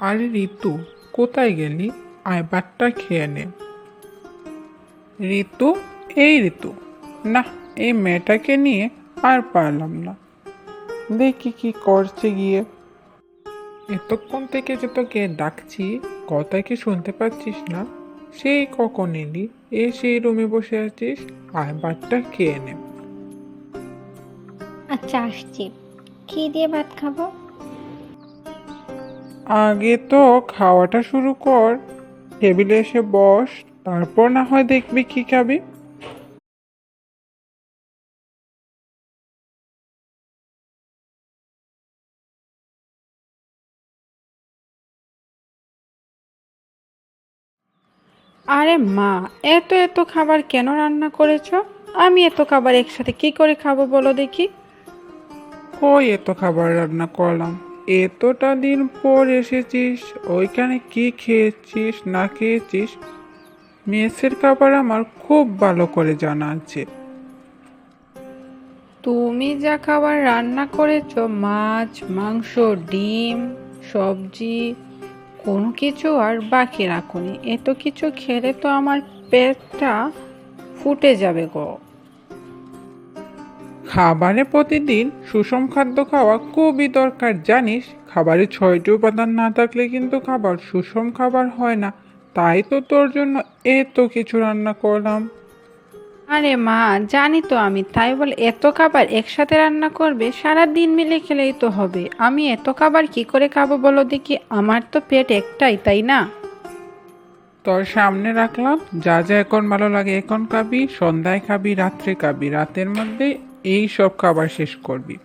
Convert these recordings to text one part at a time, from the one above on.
আরে ঋতু, কোথায় গেলি? আয় বাটটা খেয়ে নে। ঋতু, এই ঋতু। না এই মেয়েটাকে নিয়ে আর পারলাম না। দেখি কি করছে গিয়ে। এতক্ষণ থেকে যে তোকে ডাকছি, কথা কি শুনতে পাচ্ছিস না? সেই কখন এলি? এ সেই রুমে বসে আছিস? আয় বাটটা খেয়ে নে। আচ্ছা আসছি। কি দিয়ে ভাত খাব? আগে তো খাওয়াটা শুরু কর। টেবিলে এসে বস তারপর না হয় দেখবি কি খাবি। আরে মা এত এত খাবার কেন রান্না করেছ? আমি এত খাবার একসাথে কি করে খাব বলো দেখি। কই এত খাবার রান্না করলাম? এতটা দিন পর এসেছিস? ওইখানে কি খেয়েছিস, না খেয়েছিস? মেসের খাবার আমার খুব ভালো করে জানা আছে। তুমি যা খাবার রান্না করেছ, মাছ, মাংস, ডিম, সবজি, কোনো কিছু আর বাকি রাখুনি। এত কিছু খেলে তো আমার পেটটা ফুটে যাবে গো। খাবারে প্রতিদিন সুষম খাদ্য খাওয়া খুবই দরকার জানিস? খাবারে ছয়টি উপাদান না থাকলে কিন্তু খাবার সুষম খাবার হয় না। তাই তো তোর জন্য এত কিছু রান্না করলাম। আরে মা জানি তো আমি তাই বলে এত খাবার একসাথে রান্না করবে সারা দিন মিলে খেলেই তো হবে। আমি এত খাবার কি করে খাব বলো দেখি আমার তো পেট একটাই তাই না? তোর সামনে রাখলাম যা যা এখন ভালো লাগে এখন খাবি সন্ধ্যায় খাবি রাত্রে খাবি রাতের মধ্যে এই সব খাবার শেষ করবি।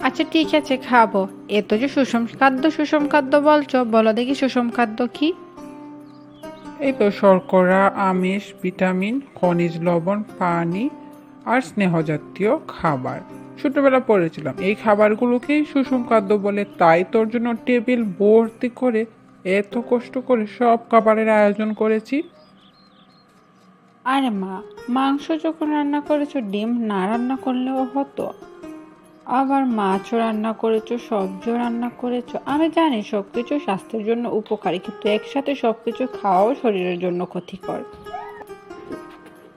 আচ্ছা ঠিক আছে খাব। এত যে সুষম খাদ্য সুষম খাদ্য বলছো বলো দেখি সুষম খাদ্য কি? এই তো শর্করা আমিষ ভিটামিন খনিজ লবণ পানি আর স্নেহ জাতীয় খাবার। ছোটবেলা পড়েছিলাম এই খাবারগুলোকেই সুষম খাদ্য বলে। তাই তোর জন্য টেবিল ভর্তি করে এত কষ্ট করে সব খাবারের আয়োজন করেছি। আরে মা, মাংস যখন রান্না করেছ, ডিম না রান্না করলেও হতো। আবার মাছও রান্না করেছ, সবজিও রান্না করেছ। আমি জানি সব কিছু স্বাস্থ্যের জন্য উপকারী, কিন্তু একসাথে সব কিছু খাওয়াও শরীরের জন্য ক্ষতিকর।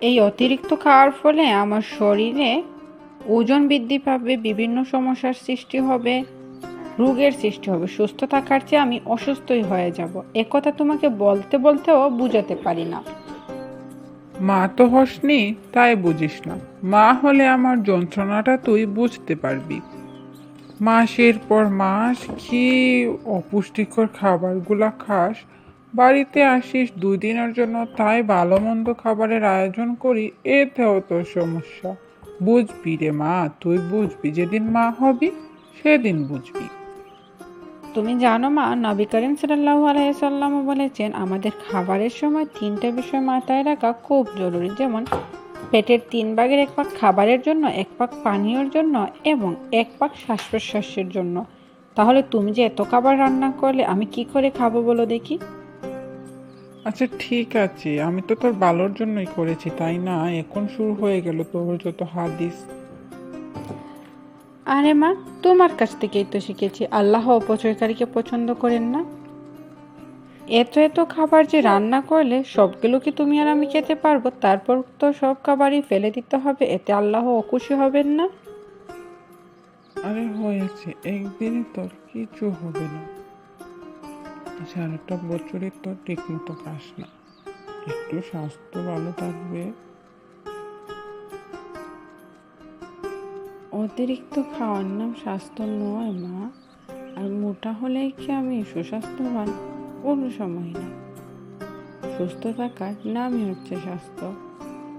এই অতিরিক্ত খাওয়ার ফলে আমার শরীরে ওজন বৃদ্ধি পাবে, বিভিন্ন সমস্যার সৃষ্টি হবে, রোগের সৃষ্টি হবে। সুস্থ থাকার চেয়ে আমি অসুস্থই হয়ে যাব। একথা তোমাকে বলতে, বলতেও বুঝাতে পারি না। মা তো হসনি, তাই বুঝিস না। মা হলে আমার যন্ত্রণাটা তুই বুঝতে পারবি। মাসের পর মাস কি অপুষ্টিকর খাবারগুলা খাস। বাড়িতে আসিস দুই দিনের জন্য তাই ভালো মন্দ খাবারের আয়োজন করি, এতেও তোর সমস্যা। বুঝবি রে মা, তুই বুঝবি, যেদিন মা হবি, সেদিন বুঝবি। তুমি জানো মা, নবী করিম সাল্লাহ আলাইসাল্লাম বলেছেন, আমাদের খাবারের সময় তিনটা বিষয় মাথায় রাখা খুব জরুরি। যেমন, পেটের তিন ভাগের এক পাক খাবারের জন্য, এক পাক পানীয়র জন্য এবং এক পাক শ্বাস প্রশ্বাসের জন্য। তাহলে তুমি যে এত খাবার রান্না করলে, আমি কি করে খাব বলো দেখি? আচ্ছা ঠিক আছে। আমি তো তোর ভালোর জন্যই করেছি, তাই না? এখন শুরু হয়ে গেল তোর যত হাদিস। আরে মা, তোমার কাছ থেকেই তো শিখেছি। আল্লাহ অপচয়কারীকে পছন্দ করেন না। এত এত খাবার যে রান্না করলে সবগুলো কি তুমি আর আমি খেতে পারব? তারপর তো সব খাবারই ফেলে দিতে হবে, এতে আল্লাহ অখুশি হবেন না। আরে হয়েছে, একদিনে তোর কিছু হবে না। সারাটা বছরে তোর ঠিক মতো খাস না। একটু স্বাস্থ্য ভালো থাকবে। অতিরিক্ত খাওয়ার নাম স্বাস্থ্য নয়, মা। আর মোটা হলেই কি আমি সুস্বাস্থ্যবান? কোনো সময় না। সুস্থ থাকার নামই হচ্ছে স্বাস্থ্য।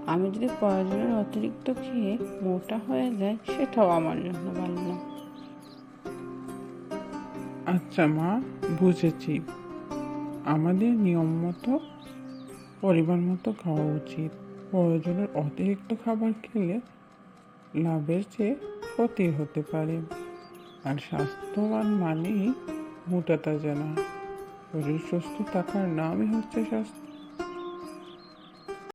আমি যদি প্রয়োজনের অতিরিক্ত খেয়ে মোটা হয়ে যায় সেটাও আমার জন্য ভালো না। আচ্ছা মা, বুঝেছি। আমাদের নিয়ম মতো পরিবার মতো খাওয়া উচিত। প্রয়োজনের অতিরিক্ত খাবার খেলে লাভের চেয়ে ক্ষতি হতে পারে। আর স্বাস্থ্যবান মানেই মোটা তাজা না। শরীর সুস্থ থাকার নামই হচ্ছে স্বাস্থ্য।